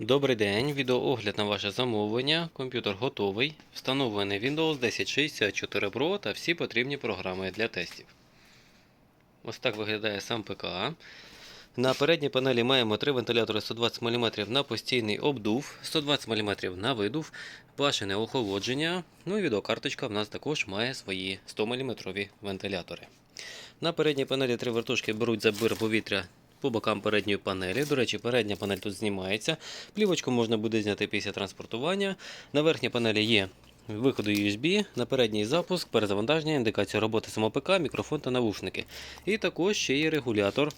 Добрий день, відеоогляд на ваше замовлення. Комп'ютер готовий. Встановлений Windows 1064 Pro та всі потрібні програми для тестів. Ось так виглядає сам ПК. На передній панелі маємо три вентилятори 120 мм на постійний обдув, 120 мм на видув, башене охолодження. Ну і відеокарточка в нас також має свої 100 мм вентилятори. На передній панелі три вертушки беруть забір повітря по бокам передньої панелі. До речі, передня панель тут знімається. Плівочку можна буде зняти після транспортування. На верхній панелі є виходи USB, на передній запуск, перезавантаження, індикація роботи самого мікрофон та навушники. І також ще є регулятор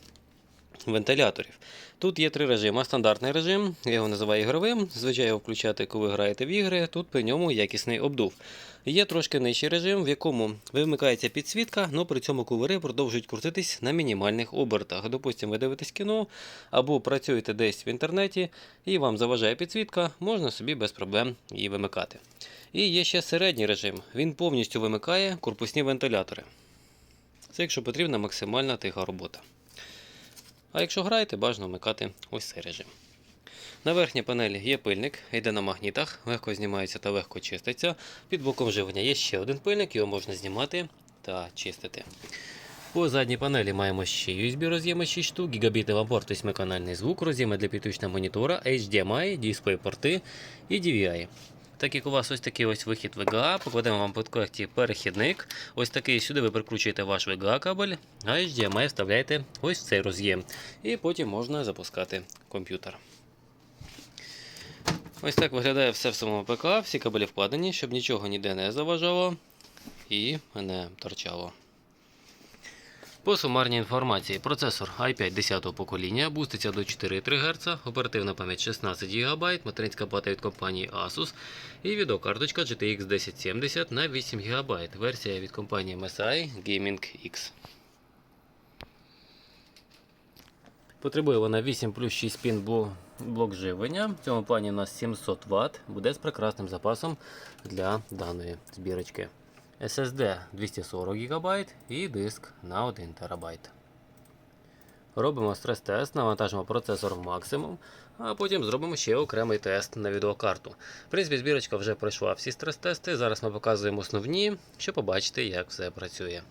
вентиляторів. Тут є три режими. Стандартний режим, я його називаю ігровим. Звичайно, його включати, коли ви граєте в ігри. Тут при ньому якісний обдув. Є трошки нижчий режим, в якому вимикається підсвітка, але при цьому кувери продовжують крутитись на мінімальних обертах. Допустимо, ви дивитесь кіно або працюєте десь в інтернеті і вам заважає підсвітка, можна собі без проблем її вимикати. І є ще середній режим. Він повністю вимикає корпусні вентилятори. Це якщо потрібна максимальна тиха робота. А якщо граєте, бажано вмикати ось цей режим. На верхній панелі є пильник, йде на магнітах, легко знімається та легко чиститься. Під боком живлення є ще один пильник, його можна знімати та чистити. По задній панелі маємо ще USB роз'єми 6 штук, гігабітова порт 8-канальний звук, роз'єми для підключення монітора, HDMI, дисплей порти і DVI. Так як у вас ось такий ось вихід ВГА, покладемо вам в подкорті перехідник. Ось такий сюди ви прикручуєте ваш VGA кабель, а HDMI вставляєте ось в цей роз'єм. І потім можна запускати комп'ютер. Ось так виглядає все в самому ПК, всі кабелі вкладені, щоб нічого ніде не заважало і не торчало. По сумарній інформації, процесор i5 10 покоління буститься до 4,3 Гц, оперативна пам'ять 16 ГБ, материнська плата від компанії Asus і відеокарточка GTX 1070 на 8 ГБ, версія від компанії MSI Gaming X. Потребує вона 8 плюс 6 пін блок живлення. В цьому плані у нас 700 Вт, буде з прекрасним запасом для даної збірочки. SSD 240 ГБ і диск на 1 ТБ. Робимо стрес-тест, навантажимо процесор в максимум, а потім зробимо ще окремий тест на відеокарту. В принципі, збірочка вже пройшла всі стрес-тести. Зараз ми показуємо основні, щоб побачити, як все працює.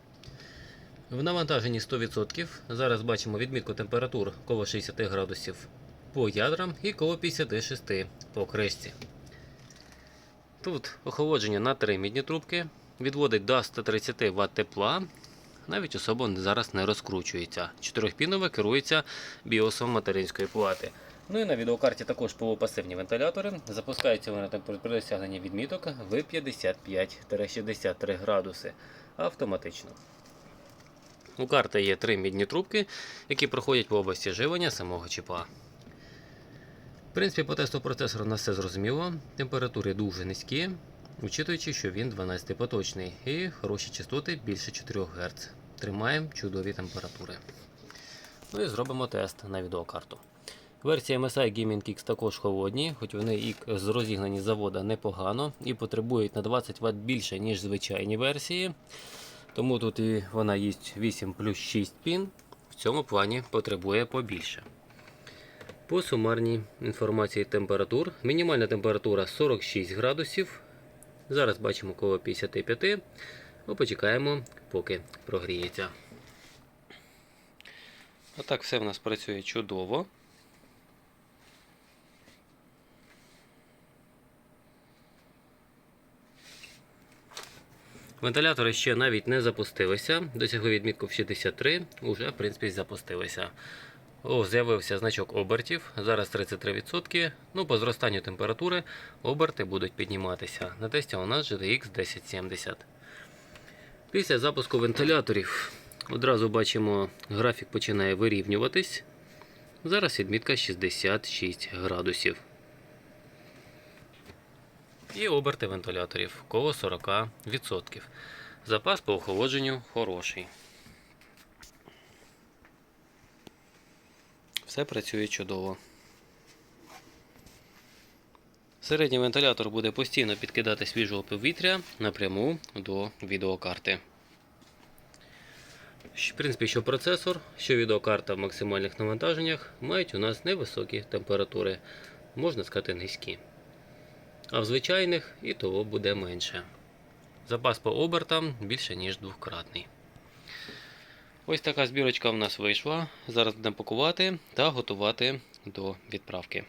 В навантаженні 100%. Зараз бачимо відмітку температур коло 60 градусів по ядрам і коло 56 по кришці. Тут охолодження на 3 мідні трубки. Відводить до 130 Вт тепла. Навіть особо зараз не розкручується. Чотирьохпінове керується біосом материнської плати. Ну і на відеокарті також полупасивні вентилятори. Запускаються вони при досягненні відміток в 55-63 градуси автоматично. У карти є три мідні трубки, які проходять по області живлення самого чіпа. В принципі, по тесту процесора у нас все зрозуміло. Температури дуже низькі, учитуючи, що він 12-поточний і хороші частоти більше 4 Гц. Тримаємо чудові температури. Ну і зробимо тест на відеокарту. Версія MSI Gaming X також холодні, хоч вони і розігнані з завода непогано і потребують на 20 Вт більше, ніж звичайні версії. Тому тут і вона є 8 плюс 6 пін. В цьому плані потребує побільше. По сумарній інформації температур. Мінімальна температура 46 градусів. Зараз бачимо коло 55. Ну, почекаємо, поки прогріється. Отак все в нас працює чудово. Вентилятори ще навіть не запустилися. Досягли відмітку в 63, уже в принципі запустилися. О, з'явився значок обертів. Зараз 33%. Ну, по зростанню температури оберти будуть підніматися. На тесті у нас GTX 1070. Після запуску вентиляторів одразу бачимо, графік починає вирівнюватись. Зараз відмітка 66 градусів. І оберти вентиляторів коло 40%. Запас по охолодженню хороший. Все працює чудово. Середній вентилятор буде постійно підкидати свіжого повітря напряму до відеокарти. В принципі, що процесор, що відеокарта в максимальних навантаженнях мають у нас невисокі температури. можна сказати, низькі. А в звичайних і того буде менше. Запас по обертам більше, ніж двократний. Ось така збірочка в нас вийшла. Зараз будемо пакувати та готувати до відправки.